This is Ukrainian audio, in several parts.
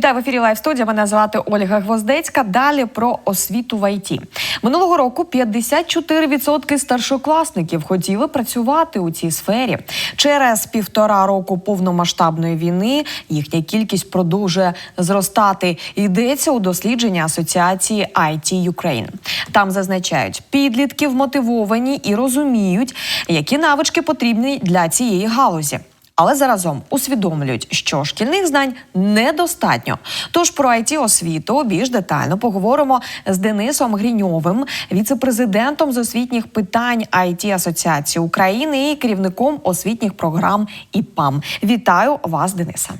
Вітаю в ефірі Лайв студія. Мене звати Ольга Гвоздецька. Далі про освіту в ІТ. минулого року 54% старшокласників хотіли працювати у цій сфері. Через півтора року повномасштабної війни їхня кількість продовжує зростати. Йдеться у дослідженні асоціації IT Ukraine. Там зазначають, підлітки вмотивовані і розуміють, які навички потрібні для цієї галузі але заразом усвідомлюють, що шкільних знань недостатньо. Тож про it освіту більш детально поговоримо з Денисом Гріньовим, віце-президентом з освітніх питань it Асоціації України і керівником освітніх програм ІПАМ. Вітаю вас, Дениса.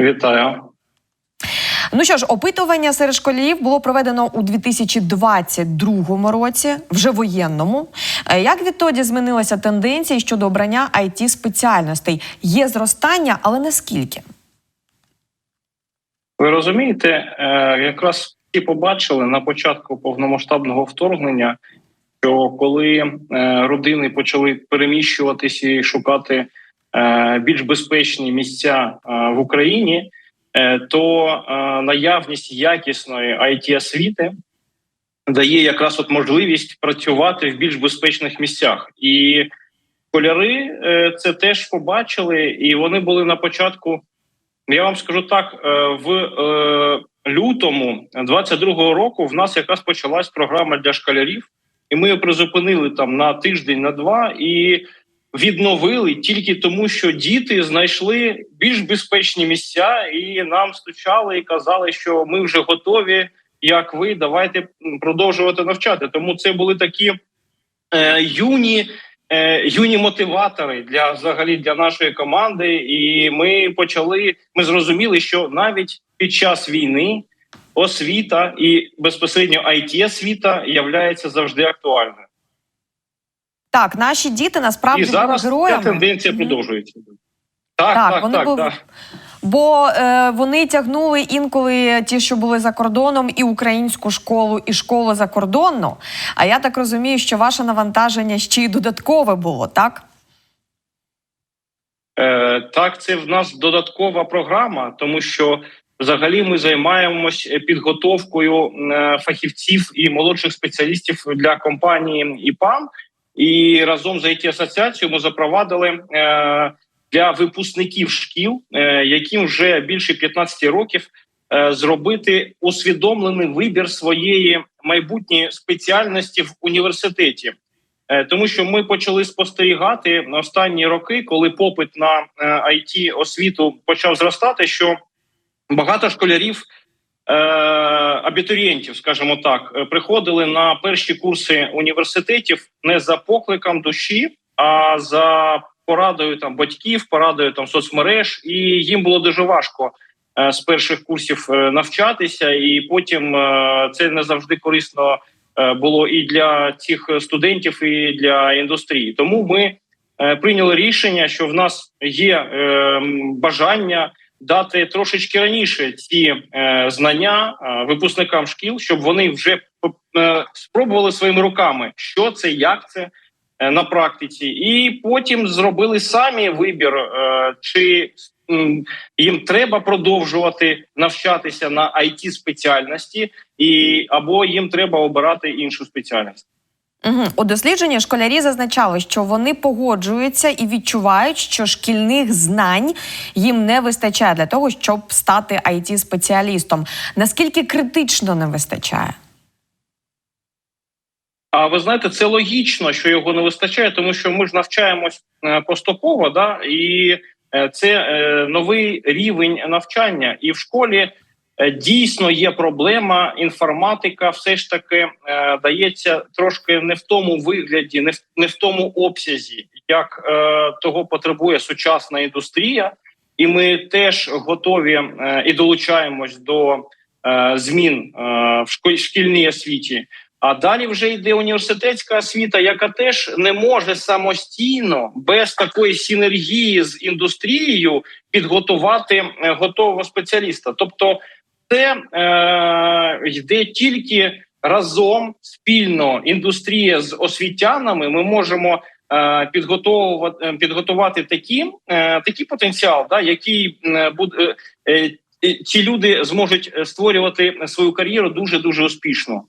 Вітаю. Ну що ж, опитування серед школярів було проведено у 2022 році, вже воєнному. Е, Як відтоді змінилася тенденція щодо обрання it спеціальностей? Є зростання, але не скільки? Ви розумієте, е, якраз всі побачили на початку повномасштабного вторгнення, що коли е, родини почали переміщуватися і шукати більш безпечні місця в Україні, то наявність якісної it освіти дає якраз от можливість працювати в більш безпечних місцях, і школяри це теж побачили, і вони були на початку. Я вам скажу так: в лютому 22-го року в нас якраз почалась програма для школярів, і ми її призупинили там на тиждень, на два і відновили тільки тому, що діти знайшли більш безпечні місця, і нам стучали і казали, що ми вже готові. Як ви давайте продовжувати навчати? Тому це були такі е, юні е, юні мотиватори для взагалі для нашої команди. І ми почали. Ми зрозуміли, що навіть під час війни освіта і безпосередньо it освіта являється завжди актуальною. Так, наші діти насправді і зараз героями. ця тенденція Мгм. продовжується. Так, Так, так, вони так. був- так. Бо е, вони тягнули інколи ті, що були за кордоном, і українську школу, і школу закордонну. А я так розумію, що ваше навантаження ще й додаткове було, так? Е, так, це в нас додаткова програма, тому що взагалі ми займаємось підготовкою е, фахівців і молодших спеціалістів для компанії ІПАМ. І разом з it асоціацією ми запровадили е, для випускників шкіл, е, яким вже більше 15 років, е, зробити усвідомлений вибір своєї майбутньої спеціальності в університеті. Е, тому що ми почали спостерігати на останні роки, коли попит на it освіту почав зростати, що багато школярів. Абітурієнтів, скажімо так, приходили на перші курси університетів не за покликом душі, а за порадою там батьків, порадою там соцмереж, і їм було дуже важко е, з перших курсів е, навчатися, і потім е, це не завжди корисно е, було і для цих студентів, і для індустрії. Тому ми е, прийняли рішення, що в нас є е, бажання дати трошечки раніше ці е, знання е, випускникам шкіл, щоб вони вже е, спробували своїми руками, що це, як це на практиці, і потім зробили самі вибір, е, чи їм треба продовжувати навчатися на it спеціальності, і або їм треба обирати іншу спеціальність. Угу. У дослідженні школярі зазначали, що вони погоджуються і відчувають, що шкільних знань їм не вистачає для того, щоб стати it спеціалістом Наскільки критично не вистачає? А ви знаєте, це логічно, що його не вистачає, тому що ми ж навчаємось е, поступово, да і е, це е, новий рівень навчання, і в школі дійсно є проблема. Інформатика все ж таки дається трошки не в тому вигляді, не в не в тому обсязі, як того потребує сучасна індустрія, і ми теж готові і долучаємось до змін в шкільній освіті. А далі вже йде університетська освіта, яка теж не може самостійно без такої синергії з індустрією підготувати готового спеціаліста. Тобто, це е, йде тільки разом спільно індустрія з освітянами. Ми можемо е, підготовувати е, підготувати такі, е, такий потенціал, да, який е, буде е, е, ці люди зможуть е, створювати свою кар'єру дуже дуже успішно.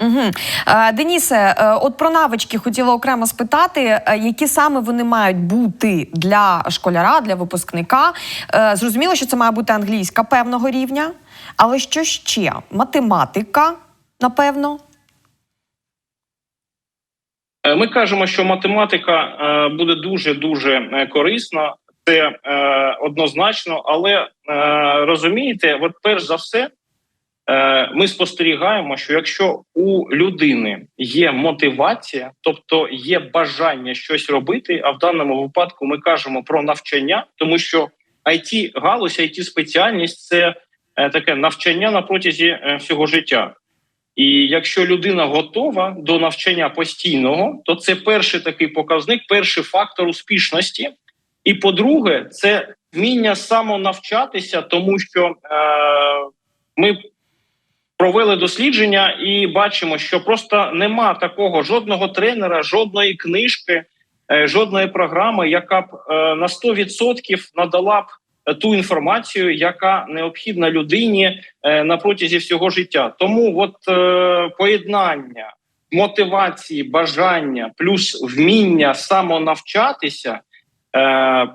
Угу. Е, Денісе, е, от про навички хотіла окремо спитати, е, які саме вони мають бути для школяра, для випускника. Зрозуміло, що це має бути англійська певного рівня, але що ще? Математика, напевно. Ми кажемо, що математика буде дуже дуже корисна. Це однозначно, але розумієте, от перш за все, ми спостерігаємо, що якщо у людини є мотивація, тобто є бажання щось робити, а в даному випадку ми кажемо про навчання, тому що it галузь, it спеціальність це е, таке навчання на протязі е, всього життя. І якщо людина готова до навчання постійного, то це перший такий показник, перший фактор успішності. І по-друге, це вміння самонавчатися, тому що е, ми провели дослідження і бачимо, що просто нема такого жодного тренера, жодної книжки, е, жодної програми, яка б е, на 100% надала б е, ту інформацію, яка необхідна людині на протязі всього життя. Тому от поєднання мотивації, бажання плюс вміння самонавчатися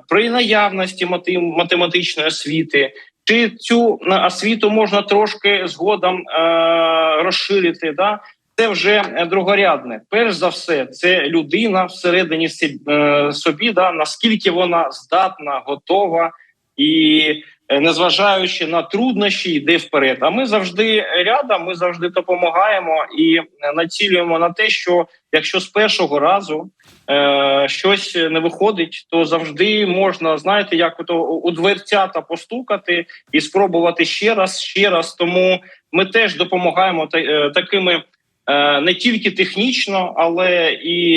при наявності мати- математичної освіти. Чи цю е, освіту можна трошки згодом е, розширити? Да? Це вже е, другорядне. Перш за все, це людина всередині е, собі, да, наскільки вона здатна, готова і незважаючи на труднощі, йде вперед. А ми завжди рядом, ми завжди допомагаємо і е, націлюємо на те, що якщо з першого разу е, щось не виходить, то завжди можна, знаєте, як ото у дверцята постукати і спробувати ще раз, ще раз. Тому ми теж допомагаємо е, такими. е, Не тільки технічно, але і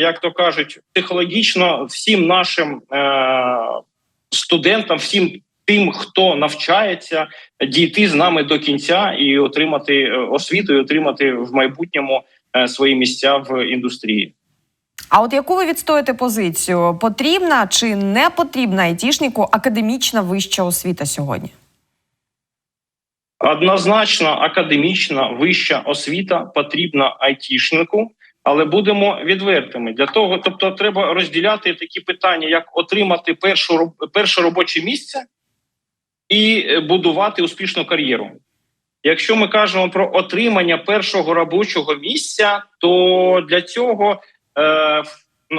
як то кажуть, психологічно всім нашим е, студентам, всім тим, хто навчається, дійти з нами до кінця і отримати е, освіту, і отримати в майбутньому е, свої місця в індустрії. А от яку ви відстоїте позицію? Потрібна чи не потрібна айтішнику академічна вища освіта сьогодні? Однозначно, академічна вища освіта потрібна айтішнику, але будемо відвертими для того. Тобто, треба розділяти такі питання, як отримати першу перше робоче місце і е, будувати успішну кар'єру. Якщо ми кажемо про отримання першого робочого місця, то для цього, е,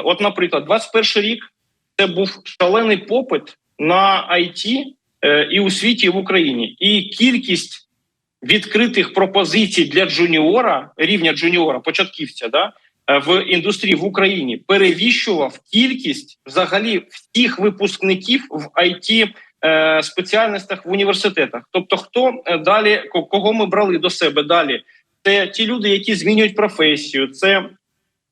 от, наприклад, 21 рік це був шалений попит на IT е, і у світі, і в Україні, і кількість відкритих пропозицій для джуніора, рівня джуніора, початківця, да, е, в індустрії в Україні перевіщував кількість взагалі всіх випускників в IT спеціальностях в університетах. Тобто, хто е, далі кого ми брали до себе далі? Це ті люди, які змінюють професію, це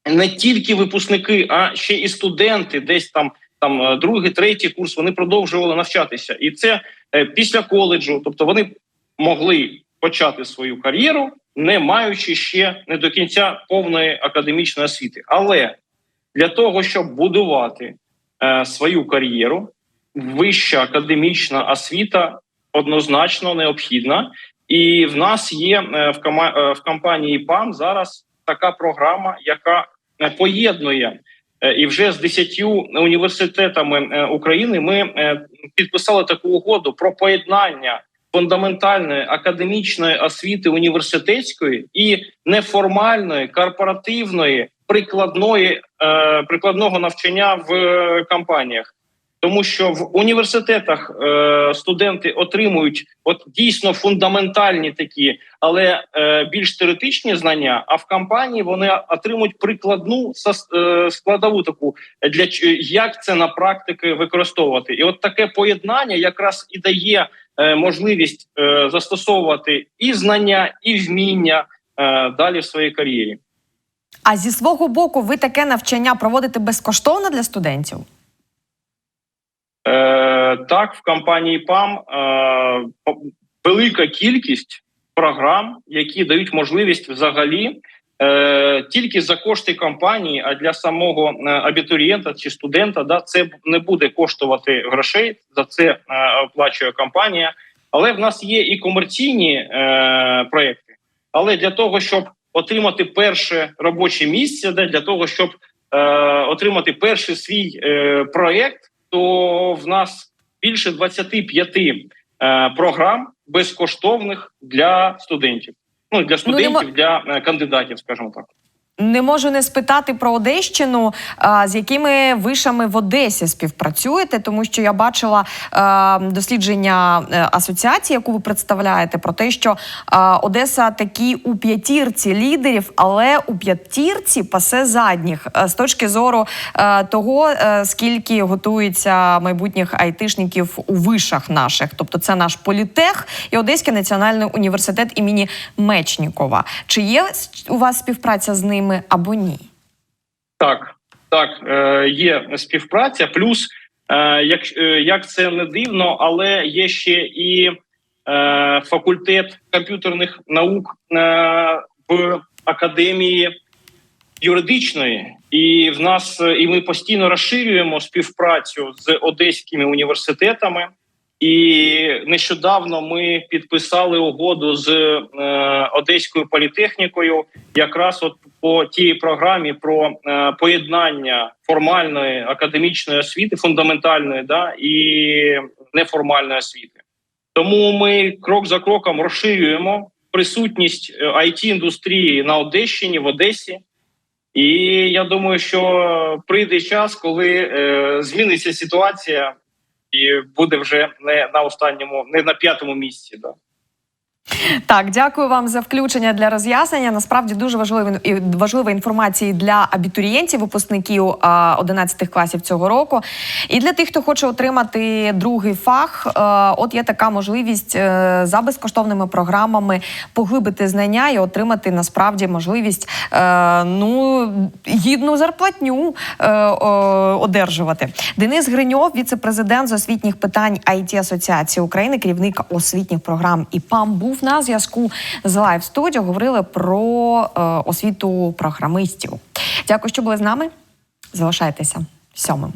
не тільки випускники, а ще і студенти, десь там там е, другий, третій курс. Вони продовжували навчатися, і це е, після коледжу. Тобто вони могли почати свою кар'єру, не маючи ще не до кінця повної академічної освіти. Але для того, щоб будувати е, свою кар'єру, вища академічна освіта однозначно необхідна. І в нас є е, в, е, в компанії ПАМ зараз така програма, яка е, поєднує і вже з 10 університетами України ми підписали таку угоду про поєднання фундаментальної академічної освіти університетської і неформальної корпоративної прикладної прикладного навчання в компаніях. Тому що в університетах е, студенти отримують от дійсно фундаментальні такі, але е, більш теоретичні знання. А в компанії вони отримують прикладну е, складову таку для як це на практиці використовувати. І от таке поєднання якраз і дає е, можливість е, застосовувати і знання, і вміння е, далі в своїй кар'єрі. А зі свого боку, ви таке навчання проводите безкоштовно для студентів? Е, так, в компанії ПАМ е, велика кількість програм, які дають можливість взагалі е, тільки за кошти компанії, а для самого е, абітурієнта чи студента, да, це не буде коштувати грошей. За це е, оплачує компанія. Але в нас є і комерційні е, проекти. Але для того, щоб отримати перше робоче місце, да, для того, щоб е, отримати перший свій е, проект, то в нас більше 25 е, програм безкоштовних для студентів. Ну для студентів, мо- для е, кандидатів, скажімо так. Не можу не спитати про Одещину, з якими вишами в Одесі співпрацюєте, тому що я бачила дослідження е, асоціації, яку ви представляєте, про те, що Одеса такі у п'ятірці лідерів, але у п'ятірці пасе задніх. Е, з точки зору е, того, скільки готується майбутніх айтишників у вишах наших, тобто це наш політех і Одеський національний університет імені Мечнікова. Чи є у вас співпраця з ними або ні? Так, так, е, є співпраця. Плюс, е, як, е, як це не дивно, але є ще і факультет комп'ютерних наук в академії юридичної, і в нас і ми постійно розширюємо співпрацю з одеськими університетами. І нещодавно ми підписали угоду з е, Одеською політехнікою, якраз от по тій програмі про е, поєднання формальної академічної освіти, фундаментальної, да і неформальної освіти. Тому ми крок за кроком розширюємо присутність it індустрії на Одещині в Одесі. І я думаю, що прийде час, коли е, зміниться ситуація, буде вже не на останньому, не на п'ятому місці. Да. Так, дякую вам за включення для роз'яснення. Насправді дуже важлива і важлива інформація для абітурієнтів, випускників а, 11 класів цього року. І для тих, хто хоче отримати другий фах, е, от є така можливість е, за безкоштовними програмами поглибити знання і отримати насправді можливість е, ну гідну зарплатню одержувати. Денис Гриньов, віце-президент з освітніх питань it асоціації України, керівник освітніх програм ІПАМ, був на зв'язку з Live Studio. Говорили про е, освіту програмистів. Дякую, що були з нами. Залишайтеся сьомим.